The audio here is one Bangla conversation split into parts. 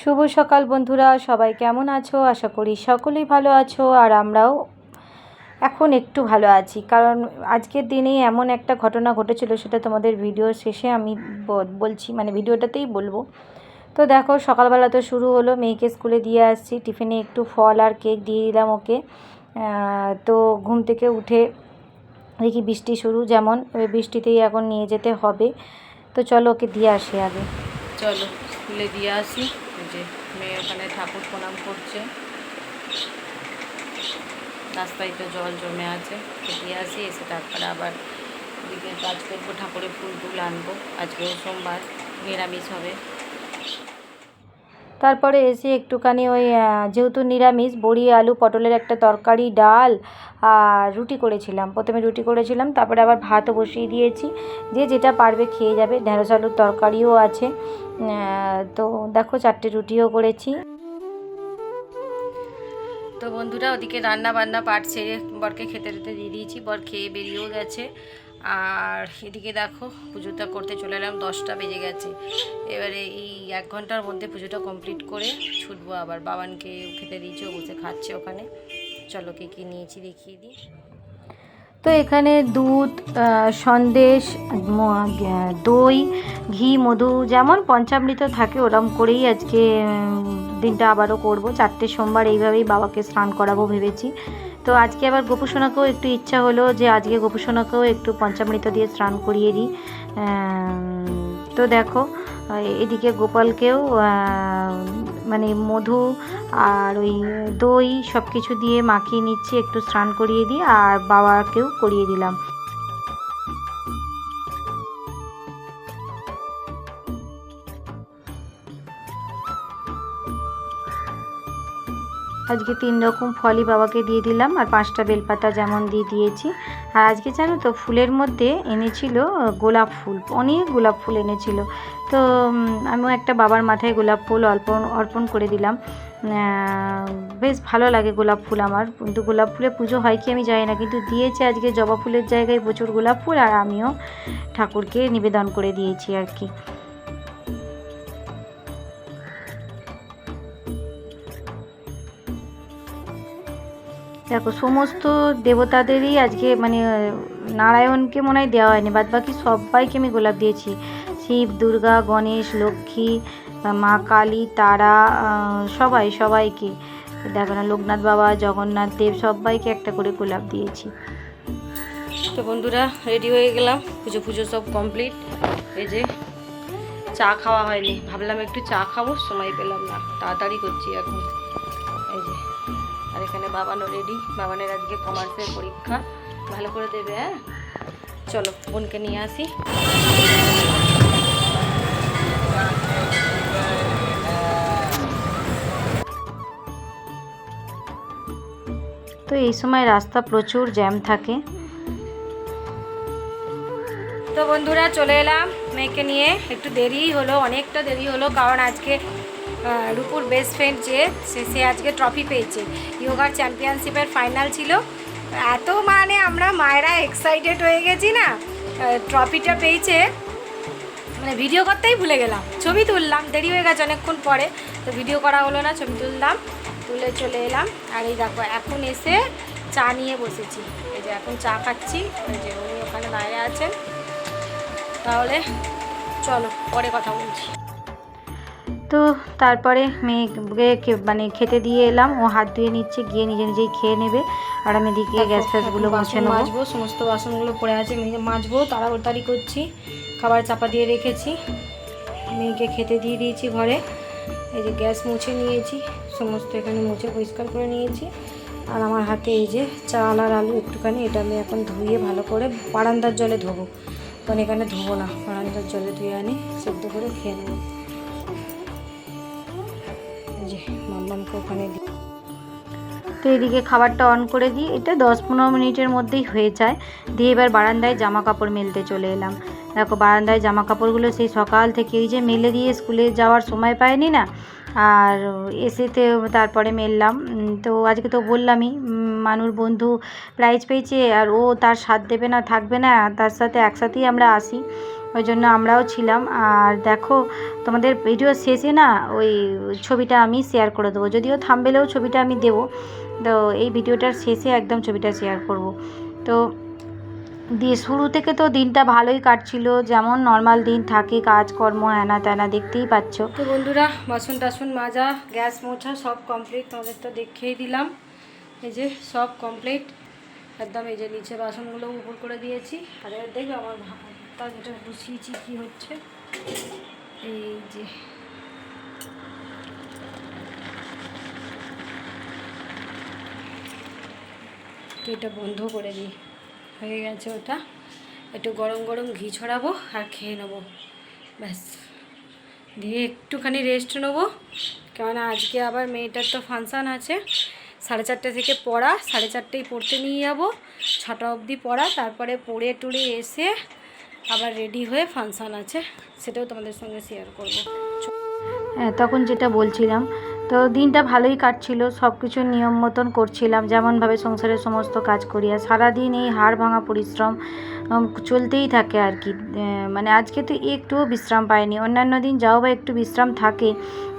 শুভ সকাল বন্ধুরা, সবাই কেমন আছো? আশা করি সকলেই ভালো আছো আর আমরাও এখন একটু ভালো আছি। কারণ আজকের দিনে এমন একটা ঘটনা ঘটেছিল, সেটা তোমাদের ভিডিও শেষে আমি বলছি মানে ভিডিওটাতেই বলব। তো দেখো, সকালবেলা তো শুরু হলো, মেয়েকে স্কুলে দিয়ে আসছি, টিফিনে একটু ফল আর কেক দিয়ে দিলাম ওকে। তো ঘুম থেকে উঠে দেখি বৃষ্টি শুরু, যেমন ওই বৃষ্টিতেই এখন নিয়ে যেতে হবে। তো চলো ওকে দিয়ে আসি আগে। চলো, স্কুলে দিয়ে আসি। যে মেয়ে ওখানে ঠাকুর প্রণাম করছে। রাস্তায় তো জল জমে আছে তো দিয়ে আসি, এসে তারপরে আবার বিকেল কাজ করব ঠাকুরের ফুল টুল আনব। আজকেও সোমবার, নিরামিষ হবে। তারপরে এসে একটুখানি ওই যেহেতু নিরামিষ, বড়ি, আলু, পটলের একটা তরকারি, ডাল রুটি করেছিলাম। প্রথমে রুটি করেছিলাম, তারপরে আবার ভাতও বসিয়ে দিয়েছি। যে যেটা পারবে খেয়ে যাবে। ঢেঁড়স আলুর তরকারিও আছে। তো দেখো, চারটে রুটিও করেছি। তো বন্ধুরা, ওদিকে রান্না বান্না পাট ছেড়ে বরকে খেতে টেতে দিয়ে দিয়েছি। বর খেয়ে বেরিয়েও গেছে। আর এদিকে দেখো, পুজোটা করতে চলে এলাম। দশটা বেজে গেছে। এবারে এই এক ঘণ্টার মধ্যে পুজোটা কমপ্লিট করে ছুটবো আবার। বাবানকে খেতে দিয়েছি, ও বসে খাচ্ছে ওখানে। চলো কে কী নিয়েছি দেখিয়ে দিই। তো এখানে দুধ সন্দেশ দই, ঘি, মধু যেমন পঞ্চামৃত থাকে ওরম করেই আজকে দিনটা আবারও করব। চারটে সোমবার এইভাবেই বাবাকে স্নান করাবো ভেবেছি। তো আজকে আবার গোপুসোনাকেও একটু ইচ্ছা হলো যে আজকে গোপুসোনাকেও একটু পঞ্চামৃত দিয়ে স্নান করিয়ে দিই। তো দেখো এদিকে গোপালকেও মানে মধু আর ওই দই সব কিছু দিয়ে মাখিয়ে নিচ্ছি, একটু স্নান করিয়ে দিই আর বাবাকেও করিয়ে দিলাম। আজকে তিন রকম ফলই বাবাকে দিয়ে দিলাম আর পাঁচটা বেলপাতা যেমন দিয়ে দিয়েছি। আর আজকে জানো তো ফুলের মধ্যে এনেছিল গোলাপ ফুল, অনেক গোলাপ ফুল এনেছিল। তো আমিও একটা বাবার মাথায় গোলাপ ফুল অর্পণ অর্পণ করে দিলাম। বেশ ভালো লাগে গোলাপ ফুল আমার। কিন্তু গোলাপ ফুলে পুজো হয় কি আমি জানি না। কিন্তু দিয়েছে আজকে জবা ফুলের জায়গায় প্রচুর গোলাপ ফুল আর আমিও ঠাকুরকে নিবেদন করে দিয়েছি আর কি। দেখো, সমস্ত দেবতাদেরই আজকে মানে নারায়ণকে মনে হয় দেওয়া হয়নি বাদ বাকি সবাইকে আমি গোলাপ দিয়েছি। শিব, দুর্গা, গণেশ, লক্ষ্মী, মা কালী, তারা সবাই, সবাইকে। দেখো না, লোকনাথ বাবা, জগন্নাথ দেব, সবাইকে একটা করে গোলাপ দিয়েছি। তো বন্ধুরা রেডি হয়ে গেলাম, পুজো পুজো সব কমপ্লিট এই যে, চা খাওয়া হয়নি, ভাবলাম একটু চা খাব, সময় পেলাম না, তাড়াতাড়ি করছি এখন। বাবানও রেডি বাবানের আজকে কমার্সের পরীক্ষা। ভালো করে দেবে হ্যাঁ? চলো, বোনকে নিয়ে আসি। তো এই সময় রাস্তা প্রচুর জ্যাম থাকে। তো বন্ধুরা, চলে এলাম মেয়েকে নিয়ে। একটু দেরিই হলো, অনেকটা দেরি হলো, কারণ আজকে রূপুর বেস্ট ফ্রেন্ড যে, সে আজকে ট্রফি পেয়েছে। ইয়োগার চ্যাম্পিয়নশিপের ফাইনাল ছিল। এত মানে আমরা মায়েরা এক্সাইটেড হয়ে গেছি না ট্রফিটা পেয়েছে। মানে ভিডিও করতেই ভুলে গেলাম। ছবি তুললাম, দেরি হয়ে গেছে অনেকক্ষণ পরে। তো ভিডিও করা হলো না, ছবি তুললাম, তুলে চলে এলাম। আর এই দেখো, এখন এসে চা নিয়ে বসেছি। এই যে এখন চা খাচ্ছি। এই যে উনি ওখানে বাইরে আছেন। তাহলে চলো, পরে কথা বলছি। তো তারপরে মেয়েকে মানে খেতে দিয়ে এলাম। ও হাত ধুয়ে নিচ্ছে গিয়ে নিজে নিজেই খেয়ে নেবে। আর আমি এদিকে গ্যাস ফ্যাসগুলো মুছে নেব। মাজবো সমস্ত বাসনগুলো পড়ে আছে মেয়ে মাজবো তাড়াতাড়ি করছি। খাবার চাপা দিয়ে রেখেছি। মেয়েকে খেতে দিয়ে দিয়েছি ঘরে। এই যে গ্যাস মুছে নিয়েছি সমস্ত এখানে মুছে পরিষ্কার করে নিয়েছি। আর আমার হাতে এই যে চাল আর আলু একটুখানি এটা আমি এখন ধুয়ে ভালো করে বারান্দার জলে ধোবো। কারণ এখানে ধোবো না বারান্দার জলে ধুয়ে আনি সেদ্ধ করে খেয়ে নেব। যে ওখানে দিই তো এদিকে খাবারটা অন করে দিই। এটা দশ পনেরো মিনিটের মধ্যেই হয়ে যায়। দিয়ে এবার বারান্দায় জামা কাপড় মেলতে চলে এলাম। দেখো বারান্দায় জামা কাপড়গুলো সেই সকাল থেকে ওই যে মেলে দিয়ে স্কুলে যাওয়ার সময় পায়নি না? আর এসেতে তারপরে মেললাম। তো আজকে তো বললামই মানুর বন্ধু প্রাইজ পেয়েছে আর ও তার সাথ দেবে না, থাকবে না, তার সাথে একসাথেই আমরা আসি। ওই জন্য আমরাও ছিলাম। আর দেখো, তোমাদের ভিডিও শেষে না ওই ছবিটা আমি শেয়ার করে দেবো। যদিও থামবেলেও ছবিটা আমি দেবো, তো এই ভিডিওটার শেষে একদম ছবিটা শেয়ার করব। তো দিয়ে শুরু থেকে তো দিনটা ভালোই কাটছিল, যেমন নর্মাল দিন থাকে, কাজকর্ম হ্যানা ত্যানা দেখতেই পাচ্ছ। তো বন্ধুরা, বাসন টাসন মাজা, গ্যাস মোছা, সব কমপ্লিট তোমাদের তো দেখিয়েই দিলাম। এই যে সব কমপ্লিট একদম এই যে নিচে বাসনগুলো উপর করে দিয়েছি। আর এবার দেখবে আমার ভাতটা যেটা বসিয়েছি, কী হচ্ছে? এই যে। এটা বন্ধ করে দিই। হয়ে গেছে ওটা। একটু গরম গরম ঘি ছড়াবো আর খেয়ে নেব। ব্যাস। দিয়ে একটুখানি রেস্ট নেব। কেননা আজকে আবার মেয়েটার তো ফাংশান আছে। সাড়ে চারটে থেকে পড়া, সাড়ে চারটেই পড়তে নিয়ে যাব। ছটা অবধি পড়া, তারপরে পড়ে টুড়ে এসে আবার রেডি হয়ে ফাংশান আছে। সেটাও তোমাদের সঙ্গে শেয়ার করব। হ্যাঁ তখন যেটা বলছিলাম, তো দিনটা ভালোই কাটছিল সব কিছু নিয়ম মতন করছিলাম, যেমনভাবে সংসারের সমস্ত কাজ করি, আর সারাদিন এই হাড় ভাঙা পরিশ্রম চলতেই থাকে আর কি। মানে আজকে তো একটুও বিশ্রাম পাইনি, অন্যান্য দিন যাও বা একটু বিশ্রাম থাকে,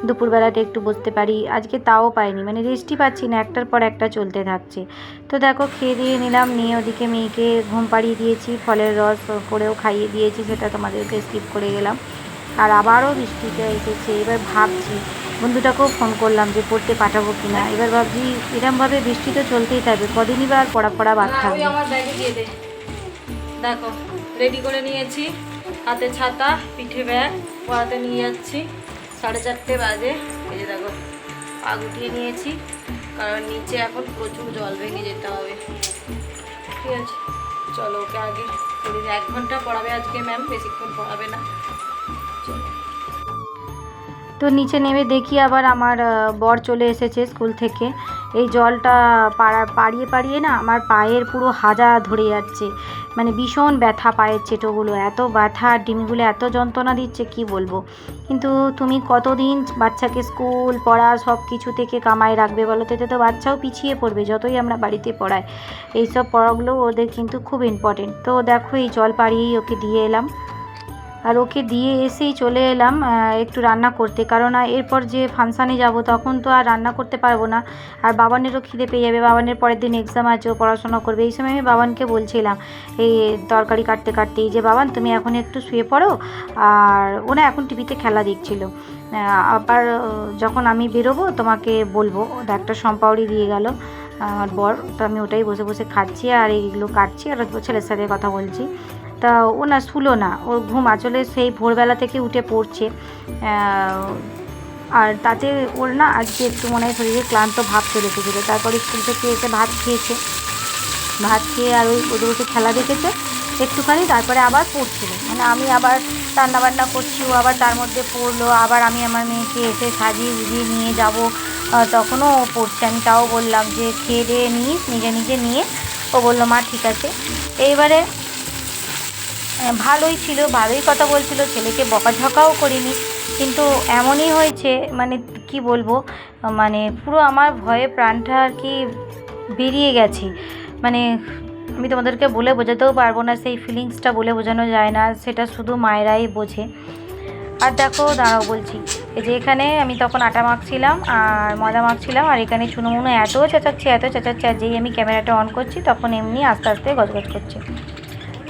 দুপুরবেলাটা একটু বসতে পারি, আজকে তাও পাইনি মানে রেস্টই পাচ্ছি না, একটার পর একটা চলতে থাকছে। তো দেখো, খেয়ে দিয়ে নিলাম, নিয়ে ওদিকে মেয়েকে ঘুম পাড়িয়ে দিয়েছি, ফলের রস করেও খাইয়ে দিয়েছি, সেটা তোমাদেরকে স্কিপ করে গেলাম। আর আবারও বৃষ্টিটা এসেছে। এবার ভাবছি বন্ধুটাকেও ফোন করলাম যে পড়তে পাঠাবো কি না এবার ভাবছি এরমভাবে বৃষ্টি তো চলতেই থাকবে কদিনই বা আর পড়া পড়া বাদ না, থাকবে। আমার ব্যাগে দিয়ে দে। দেখো রেডি করে নিয়েছি। হাতে ছাতা পিঠে ব্যাগ পড়াতে নিয়ে যাচ্ছি। সাড়ে চারটে বাজে। এই যে দেখো পা গুটিয়ে নিয়েছি। কারণ নিচে এখন প্রচুর জল ভেঙে যেতে হবে। ঠিক আছে চলো ওকে আগে এক ঘণ্টা পড়াবে আজকে ম্যাম বেশিক্ষণ পড়াবে না। তো নিচে নেমে দেখি আবার আমার বর চলে এসেছে স্কুল থেকে। এই জলটা পাড়া, পাড়িয়ে পাড়িয়ে না আমার পায়ের পুরো হাজা ধরে যাচ্ছে। মানে ভীষণ ব্যথা পায়ের চেটোগুলো, এত ব্যথা, ডিমগুলো এত যন্ত্রণা দিচ্ছে, কি বলব? কিন্তু তুমি কতদিন বাচ্চাকে স্কুল, পড়া সব কিছু থেকে কামাই রাখবে বলো তো? তো বাচ্চাও পিছিয়ে পড়বে যতই আমরা বাড়িতে পড়াই। এইসব পড়াগুলো ওদের কিন্তু খুব ইম্পর্টেন্ট তো দেখো এই জল পাড়িয়েই ওকে দিয়ে এলাম। আর ওকে দিয়ে এসেই চলে এলাম একটু রান্না করতে। কারণ এরপর যে ফাংশানে যাব, তখন তো আর রান্না করতে পারব না। আর বাবানেরও খিদে পেয়ে যাবে, বাবানের পরের দিন এক্সাম আছে, ও পড়াশোনা করবে। এই সময় আমি বাবানকে বলছিলাম, এই তরকারি কাটতে কাটতেই যে বাবান, তুমি এখন একটু শুয়ে পড়ো। আর ওরা এখন টিভিতে খেলা দেখছিল। আবার যখন আমি বেরোবো, তোমাকে বলব একটা সম্পাউরি দিয়ে গেল, আমার বর, তো আমি ওটাই বসে বসে খাচ্ছি আর এইগুলো কাটছি, আর ছেলের সাথে কথা বলছি। তা ও না শুলো না। ওর ঘুম আচলে সেই ভোরবেলা থেকে উঠে পড়ছে। আর তাতে ওর না আজকে একটু মনে হয় শরীরে ক্লান্ত ভাব চলে এসেছিল। তারপরে স্কুল থেকে এসে ভাত খেয়েছে। ভাত খেয়ে আর ওই ওদের বসে খেলা দেখেছে। একটুখানি তারপরে আবার পড়ছিল। মানে আমি আবার রান্না বান্না করছি, ও আবার তার মধ্যে পড়ল, আবার আমি আমার মেয়েকে এসে সাজিয়ে গুজিয়ে নিয়ে যাব। তখনও ও পড়ছে। আমি তাও বললাম যে খেয়ে দিয়ে নিস, নিজে নিজে নিয়ে। ও বলল, মা, ঠিক আছে। এইবারে ভালোই ছিল, ভালোই কথা বলছিল, ছেলেকে বকাঝকাও করিনি। কিন্তু এমনই হয়েছে মানে কি বলব মানে পুরো আমার ভয়ে প্রাণটা আর কি বেরিয়ে গেছে। মানে আমি তোমাদেরকে বলে বোঝাতেও পারব না, সেই ফিলিংসটা বলে বোঝানো যায় না, সেটা শুধু মায়েরাই বোঝে। আর দেখো, দাঁড়াও বলছি, এই যে এখানে আমি তখন আটা মাখছিলাম আর ময়দা মাখছিলাম, আর এখানে চুনোমুনো এত চেঁচাচ্ছে এত চেঁচাচ্ছে, আর যেই আমি ক্যামেরাটা অন করছি, তখন এমনি আস্তে আস্তে গজগজ করছে।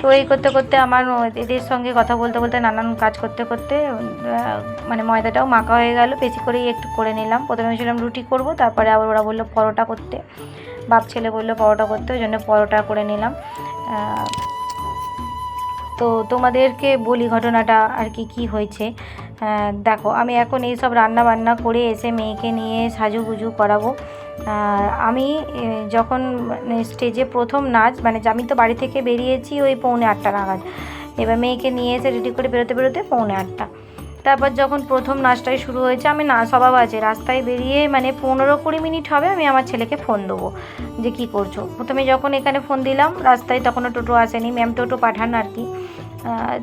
তো এই করতে করতে আমার এদের সঙ্গে কথা বলতে বলতে নানান কাজ করতে করতে মানে ময়দাটাও মাখা হয়ে গেল। বেশি করেই একটু করে নিলাম। প্রথমে ভেবেছিলাম রুটি করব, তারপরে আবার ওরা বলল পরোটা করতে। বাপ ছেলে বলল পরোটা করতে, ওই জন্য পরোটা করে নিলাম। তো তোমাদেরকে বলি ঘটনাটা আর কি কি হয়েছে। দেখো, আমি এখন এই সব রান্না বান্না করে এসে মেয়েকে নিয়ে সাজুগুজু করাবো। আমি যখন মানে স্টেজে প্রথম নাচ মানে আমি তো বাড়ি থেকে বেরিয়েছি ওই পৌনে আটটা নাগাদ। এবার মেয়েকে নিয়ে এসে রেডি করে বেরোতে বেরোতে পৌনে আটটা। তারপর যখন প্রথম নাচটাই শুরু হয়েছে, আমি না স্বভাব আছে রাস্তায় বেরিয়ে মানে পনেরো কুড়ি মিনিট হবে, আমি আমার ছেলেকে ফোন দেবো যে কি করছ? প্রথমে যখন এখানে ফোন দিলাম, রাস্তায় তখনও টোটো আসেনি। ম্যাম টোটো পাঠান আর কি।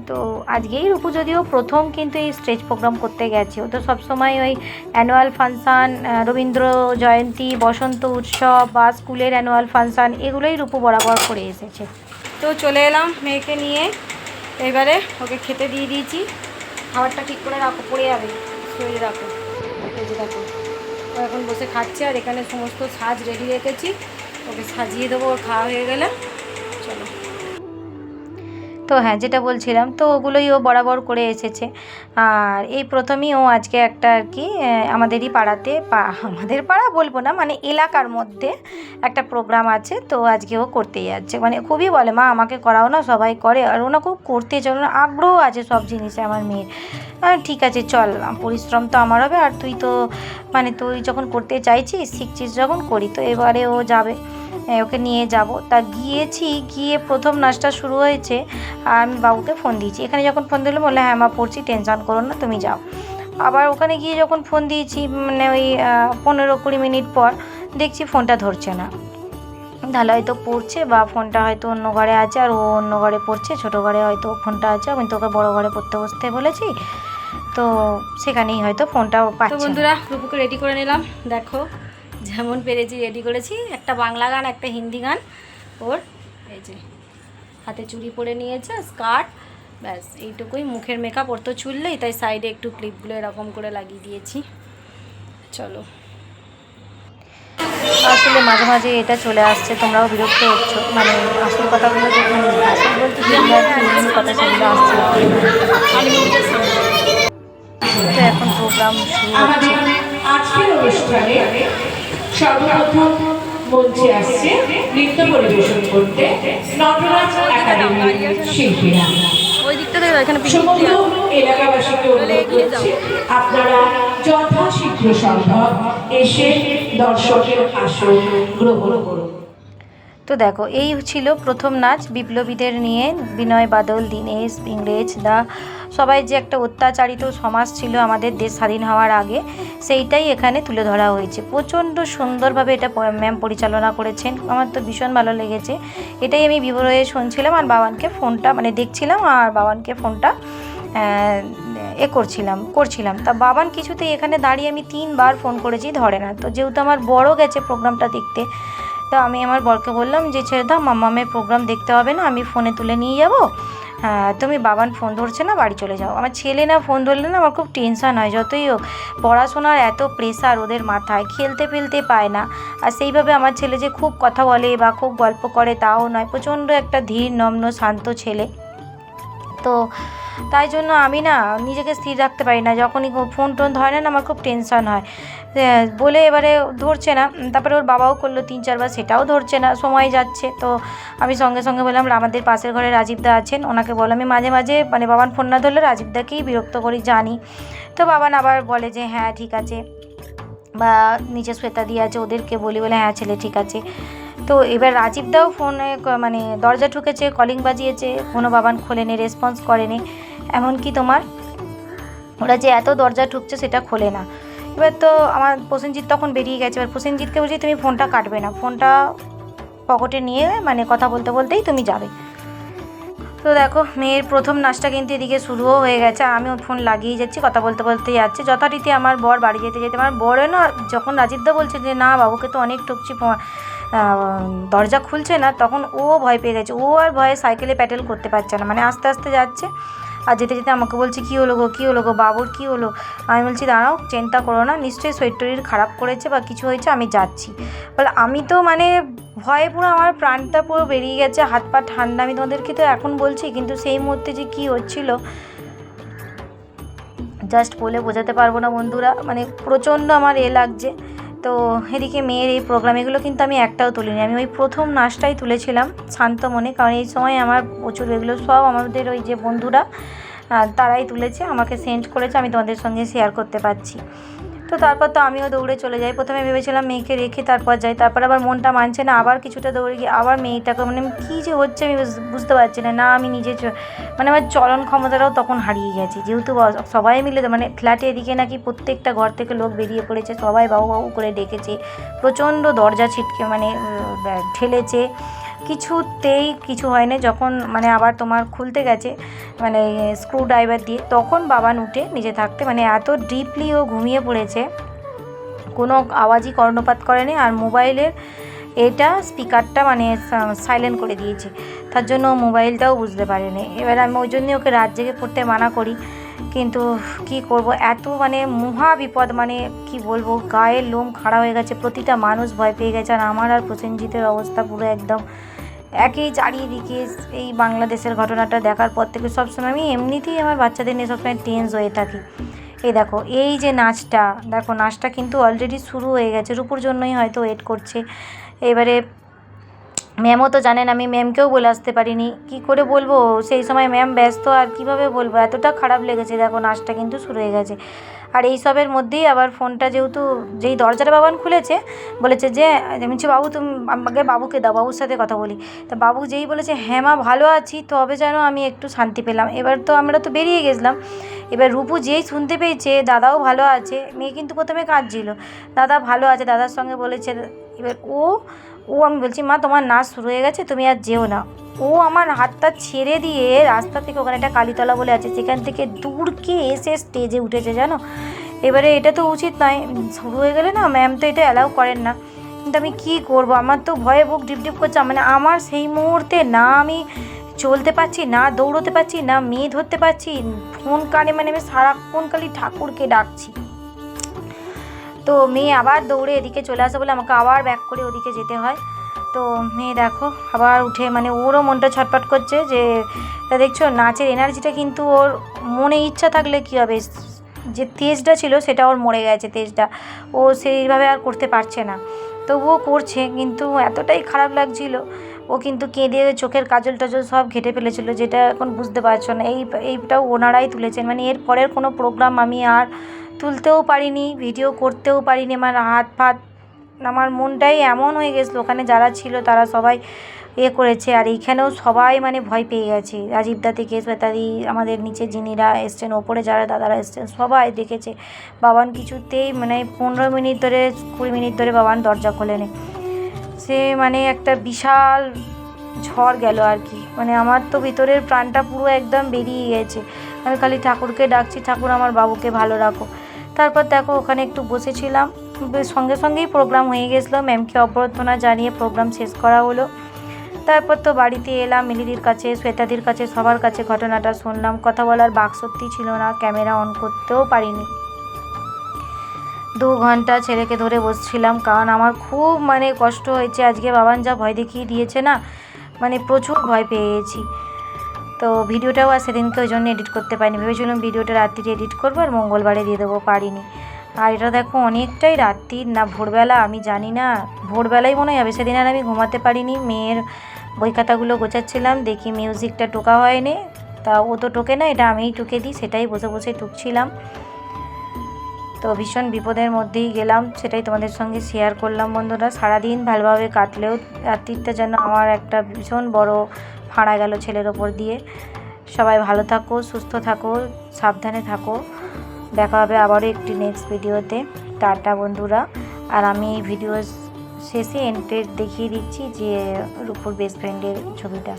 তো আজকেই রূপু যদিও প্রথম কিন্তু এই স্টেজ প্রোগ্রাম করতে গেছে। ও তো সবসময় ওই অ্যানুয়াল ফাংশান রবীন্দ্র জয়ন্তী, বসন্ত উৎসব বা স্কুলের অ্যানুয়াল ফাংশান এগুলোই রূপু বরাবর করে এসেছে। তো চলে এলাম মেয়েকে নিয়ে। এবারে ওকে খেতে দিয়ে দিয়েছি। খাবারটা ঠিক করে রাখো, পড়ে যাবে। শুয়ে রাখো। যে দেখো, ও এখন বসে খাচ্ছে আর এখানে সমস্ত সাজ রেডি রেখেছি। ওকে সাজিয়ে দেবো, ওর খাওয়া হয়ে গেলে। চলো। তো হ্যাঁ যেটা বলছিলাম, তো ওগুলোই ও বরাবর করে এসেছে। আর এই প্রথমেই ও আজকে একটা আর কি আমাদেরই পাড়াতে পা- আমাদের পাড়া বলব না মানে এলাকার মধ্যে একটা প্রোগ্রাম আছে, তো আজকে ও করতেই যাচ্ছে। মানে খুবই বলে, মা, আমাকে করাও না, সবাই করে। আর ওনা খুব করতে চায় ওনার আগ্রহ আছে সব জিনিসে আমার মেয়ের। ঠিক আছে, চল পরিশ্রম তো আমার হবে, আর তুই তো মানে তুই যখন করতে চাইছিস, শিখছিস যখন, করি তো, এবারে ও যাবে। ওকে নিয়ে যাব। তা গিয়েছি গিয়ে প্রথম নাচটা শুরু হয়েছে আর আমি বাবুকে ফোন দিয়েছি। এখানে যখন ফোন দিলাম বললে হ্যাঁ মা পড়ছি টেনশন করো না তুমি যাও। আবার ওখানে গিয়ে যখন ফোন দিয়েছি মানে ওই পনেরো কুড়ি মিনিট পর দেখছি ফোনটা ধরছে না। তাহলে হয়তো পড়ছে বা ফোনটা হয়তো অন্য ঘরে আছে আর ও অন্য ঘরে পড়ছে ছোটো ঘরে হয়তো ফোনটা আছে। আমি তোকে বড় ঘরে পড়তে বসতে বলেছি তো সেখানেই হয়তো ফোনটা পাচ্ছে। বন্ধুরা রূপুকে রেডি করে নিলাম। দেখো যেমন পেরেছি রেডি করেছি। একটা বাংলা গান একটা হিন্দি গান। ওর এই যে হাতে চুড়ি পরে নিয়েছে স্কার্ট। ব্যাস এইটুকুই। মুখের মেকআপ ওর তো চুললেই তাই সাইডে একটু ক্লিপগুলো এরকম করে লাগিয়ে দিয়েছি। চলো। আসলে মাঝে মাঝে এটা চলে আসছে তোমরাও বিরক্ত হচ্ছ। মানে আসল কথাগুলো যখন আসল বলতে কথা আসছে? তো এখন প্রোগ্রাম শুরু হচ্ছে। আজকের অনুষ্ঠানে সর্বপ্রথম মঞ্চে আসছে নৃত্য পরিবেশন করতে নটরাজ একাডেমির শিল্পীরা। তো দেখো, এই ছিল প্রথম নাচ বিপ্লবীদের নিয়ে বিনয় বাদল, দীনেশ, ইংরেজ, দা সবাই যে একটা অত্যাচারিত সমাজ ছিল আমাদের দেশ স্বাধীন হওয়ার আগে, সেইটাই এখানে তুলে ধরা হয়েছে। প্রচণ্ড সুন্দরভাবে এটা ম্যাম পরিচালনা করেছেন। আমার তো ভীষণ ভালো লেগেছে। এটাই আমি বিভোর হয়ে শুনছিলাম আর বাবানকে ফোনটা মানে দেখছিলাম আর বাবানকে ফোনটা এ করছিলাম করছিলাম। তা বাবান কিছুতেই এখানে দাঁড়িয়ে আমি তিনবার ফোন করেছি, ধরে না। তো যেহেতু আমার বড় গেছে প্রোগ্রামটা দেখতে, তো আমি আমার বরকে বললাম যে, ছেড়ে দাও, মাম্মামের প্রোগ্রাম দেখতে হবে না, আমি ফোনে তুলে নিয়ে যাব। তুমি বাবান ফোন ধরছে না, বাড়ি চলে যাও। আমার ছেলে না ফোন ধরলে না আমার খুব টেনশান হয়, যতই হোক। পড়াশোনার এত প্রেশার ওদের মাথায়, খেলতে ফেলতে পায় না। আর সেইভাবে আমার ছেলে যে খুব কথা বলে বা খুব গল্প করে, তাও নয়। প্রচণ্ড একটা ধীর, নম্ন, শান্ত ছেলে। তো তাই জন্য আমি না নিজেকে স্থির রাখতে পারি না। যখনই ফোন টোন ধরে না আমার খুব টেনশন হয়। বলে এবারে ধরছে না। তারপরে ওর বাবাও করল তিন, চারবার, সেটাও ধরছে না। সময় যাচ্ছে। তো আমি সঙ্গে সঙ্গে বললাম, আমাদের পাশের ঘরে রাজীবদা আছেন। ওনাকে বলো। আমি মাঝে মাঝে মানে বাবার ফোন না ধরলে রাজীবদাকেই বিরক্ত করি, জানি। তো বাবান আবার বলে যে হ্যাঁ ঠিক আছে। বা নিচে শ্বেতা দিয়ে আছে, ওদেরকে বলি, বলে হ্যাঁ ছেলে, ঠিক আছে। তো এবার রাজীবদাও ফোনে মানে দরজা ঠুকেছে কলিং বাজিয়েছে। কোনো বাবান খোলেনি রেসপন্স করেনি। এমনকি তোমার? ওরা যে এত দরজা ঠুকছে সেটা খোলে না। এবার তো আমার প্রসেনজিৎ তখন বেরিয়ে গেছে। এবার প্রসেনজিৎকে বলছি, তুমি ফোনটা কাটবে না। ফোনটা পকেটে নিয়ে মানে কথা বলতে বলতেই তুমি যাবে। তো দেখো, মেয়ের প্রথম নাচটা কিন্তু এদিকে শুরুও হয়ে গেছে। আমি ফোন লাগিয়ে যাচ্ছি, কথা বলতে বলতে যাচ্ছে। যথারীতি আমার বর বাড়ি যেতে যেতে, আমার বরে না যখন রাজীবদা বলছে যে, না, বাবুকে তো অনেক ঠুকছি দরজা খুলছে না, তখন ও ভয় পেয়ে গেছে। ও আর ভয়ে সাইকেলে প্যাটেল করতে পারছে না। মানে আস্তে আস্তে যাচ্ছে। আর যেতে যেতে আমাকে বলছে, কী হলো গো, কী হলো গো বাবুর, কী হলো? আমি বলছি, দাঁড়াও, চিন্তা করো না, নিশ্চয়ই শরীর খারাপ করেছে বা কিছু হয়েছে, আমি যাচ্ছি। বলে, আমি তো মানে ভয়ে পুরো আমার প্রাণটা পুরো বেরিয়ে গেছে, হাত পা ঠান্ডা, আমি তোমাদেরকে তো এখন বলছি, কিন্তু সেই মুহূর্তে যে কী হচ্ছিল জাস্ট বলে বোঝাতে পারব না বন্ধুরা মানে প্রচণ্ড আমার এ লাগছে। তো এদিকে মেয়ের এই প্রোগ্রাম এগুলো কিন্তু আমি একটাও তুলিনি। আমি ওই প্রথম নাচটাই তুলেছিলাম শান্ত মনে, কারণ এই সময় আমার প্রচুর এগুলো সব আমাদের ওই যে বন্ধুরা তারাই তুলেছে, আমাকে সেন্ড করেছে, আমি তোমাদের সঙ্গে শেয়ার করতে পারছি। তো তারপর তো আমিও দৌড়ে চলে যাই। প্রথমে ভেবেছিলাম মেয়েকে রেখে তারপর যাই। তারপর আবার মনটা মানছে না, আবার কিছুটা দৌড়ে গিয়ে আবার মেয়েটাকে মানে কী যে হচ্ছে আমি বুঝ- বুঝতে পারছি না। না, আমি নিজে মানে আমার চলন ক্ষমতাটাও তখন হারিয়ে গেছি। যেহেতু সবাই মিলে মানে ফ্ল্যাটে এদিকে নাকি প্রত্যেকটা ঘর থেকে লোক বেরিয়ে পড়েছে, সবাই বাবু বাবু করে ডেকেছে। প্রচণ্ড দরজা ছিটকে মানে ঠেলেছে। কিছুতেই কিছু হয়নি। যখন মানে আবার তোমার খুলতে গেছে মানে স্ক্রু ড্রাইভার দিয়ে, তখন বাবান উঠে নিজে থাকতে মানে এত ডিপলি ও ঘুমিয়ে পড়েছে। কোনো আওয়াজই কর্ণপাত করেনি আর মোবাইলের এটা স্পিকারটা মানে সাইলেন্ট করে দিয়েছে। তার জন্য মোবাইলটাও বুঝতে পারেনি। এবার আমি ওই জন্যই ওকে রাত জেগে পড়তে মানা করি। কিন্তু কি করব? এত মানে মহা বিপদ মানে কি বলব? গায়ের লোম খাড়া হয়ে গেছে, প্রতিটা মানুষ ভয় পেয়ে গেছে আর আমার আর প্রসেনজিতের অবস্থা পুরো একদম একই চারিদিকে এই বাংলাদেশের ঘটনাটা দেখার পর থেকে সবসময় আমি এমনিতেই আমার বাচ্চাদের নিয়ে সবসময় টেন্স হয়ে থাকি। এই দেখো, এই যে নাচটা, দেখো নাচটা কিন্তু অলরেডি শুরু হয়ে গেছে। রূপুর জন্যই হয়তো ওয়েট করছে। এবারে ম্যামও তো জানেন, আমি ম্যামকেও বলে আসতে পারিনি। কি করে বলব? সেই সময় ম্যাম ব্যস্ত, আর কীভাবে বলব? এতটা খারাপ লেগেছে, দেখো নাচটা কিন্তু শুরু হয়ে গেছে। আর এই সবের মধ্যেই আবার ফোনটা যেহেতু যেই দরজাটা বাবান খুলেছে, বলেছে যে আমি বাবু, তুমি আমাকে বাবুকে দাও, বাবুর সাথে কথা বলি। তা বাবু যেই বলেছে হ্যাঁ মা, ভালো আছি, তবে যেন আমি একটু শান্তি পেলাম। এবার তো আমরা তো বেরিয়ে গেছিলাম। এবার রূপু যেই শুনতে পেয়েছে, দাদাও ভালো আছে। মেয়ে কিন্তু প্রথমে কাঁদছিল। দাদা ভালো আছে? দাদার সঙ্গে বলেছে, এবার ও ও, আমি বলছি, মা, তোমার নাচ শুরু হয়ে গেছে, তুমি আর যেও না। ও আমার হাতটা ছেড়ে দিয়ে রাস্তা থেকে ওখানে একটা কালীতলা বলে আছে, সেখান থেকে দূরকে এসে স্টেজে উঠেছে জানো? এবারে এটা তো উচিত নয়। শুরু হয়ে গেলে না ম্যাম তো এটা অ্যালাউ করেন না। কিন্তু আমি কী করব? আমার তো ভয়ে বুক ডিপ ডিপ করছে। মানে আমার সেই মুহূর্তে না আমি চলতে পারছি, না দৌড়তে পারছি, না মেয়ে ধরতে পারছি, ফোন কানে মানে আমি সারাক্ষণ খালি ঠাকুরকে ডাকছি। তো মেয়ে আবার দৌড়ে এদিকে চলে আসে বলে আমাকে আবার ব্যাক করে ওদিকে যেতে হয়। তো মেয়ে দেখো, আবার উঠে মানে ওরও মনটা ছটপট করছে যে, তা দেখছ, নাচের এনার্জিটা কিন্তু ওর মনে ইচ্ছা থাকলে কী হবে? যে তেজটা ছিল সেটা ওর মরে গেছে তেজটা। ও সেইভাবে আর করতে পারছে না। তবুও করছে, কিন্তু এতটাই খারাপ লাগছিল। ও কিন্তু কেঁদে চোখের কাজল টাজল সব ঘেটে ফেলেছিল, যেটা এখন বুঝতে পারছ না। এই, এইটাও ওনারাই তুলেছেন। মানে এর পরের কোনো প্রোগ্রাম আমি আর তুলতেও পারিনি ভিডিও করতেও পারিনি, আমার হাত ফাত, আমার মনটাই এমন হয়ে গেছিল। ওখানে যারা ছিল তারা সবাই এ করেছে আর এইখানেও সবাই মানে ভয় পেয়ে গেছে। রাজীবদা থেকে শ্বেতাদি আমাদের নিচে যিনিরা এসছেন, ওপরে যারা দাদারা এসছেন, সবাই দেখেছে। বাবান কিছুতেই মানে পনেরো মিনিট ধরে, কুড়ি মিনিট ধরে বাবান দরজা খোলেনি সে মানে একটা বিশাল ঝড় গেল আর কি। মানে আমার তো ভিতরের প্রাণটা পুরো একদম বেরিয়ে গেছে। আমি খালি ঠাকুরকে ডাকছি, ঠাকুর, আমার বাবুকে ভালো রাখো। তারপর দেখো ওখানে একটু বসেছিলাম। সঙ্গে সঙ্গেই প্রোগ্রাম হয়ে গেছিল। ম্যামকে অভ্যর্থনা জানিয়ে প্রোগ্রাম শেষ করা হলো। তারপর তো বাড়িতে এলাম, মিলিদির কাছে, শ্বেতাদির কাছে, সবার কাছে ঘটনাটা শুনলাম। কথা বলার বাক সত্যি ছিল না ক্যামেরা অন করতেও পারিনি। দু ঘণ্টা ছেলেকে ধরে বসছিলাম, কারণ আমার খুব মানে কষ্ট হয়েছে। আজকে বাবান যা ভয় দেখিয়ে দিয়েছে না মানে প্রচুর ভয় পেয়ে গেছি তো ভিডিওটাও আর সেদিনকে ওই জন্য এডিট করতে পারিনি। ভেবেছিলাম ভিডিওটা রাত্রিরে এডিট করব আর মঙ্গলবারে দিয়ে দেবো, পারিনি। আর এটা দেখো অনেকটাই রাত্রির না ভোরবেলা আমি জানি না, ভোরবেলাই মনে হবে সেদিন আর আমি ঘুমাতে পারিনি, মেয়ের বই খাতাগুলো গোছাচ্ছিলাম, দেখি মিউজিকটা টোকা হয়নি। তা ও তো টোকে না, এটা আমিই টুকে দিই, সেটাই বসে বসে টুকছিলাম। তো ভীষণ বিপদের মধ্যেই গেলাম, সেটাই তোমাদের সঙ্গে শেয়ার করলাম বন্ধুরা। সারাদিন ভালোভাবে কাটলেও রাত্রিটা যেন আমার একটা ভীষণ বড় ফাঁড়া গেল ছেলের ওপর দিয়ে। সবাই ভালো থাকো, সুস্থ থাকো, সাবধানে থাকো। দেখা হবে আবারও একটি নেক্সট ভিডিওতে। টাটা বন্ধুরা। আর আমি এই ভিডিও শেষে এন্ট্রেড দেখিয়ে দিচ্ছি যে রূপুর বেস্ট ফ্রেন্ডের ছবিটা।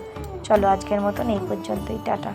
চলো আজকের মতন এই পর্যন্তই। টাটা।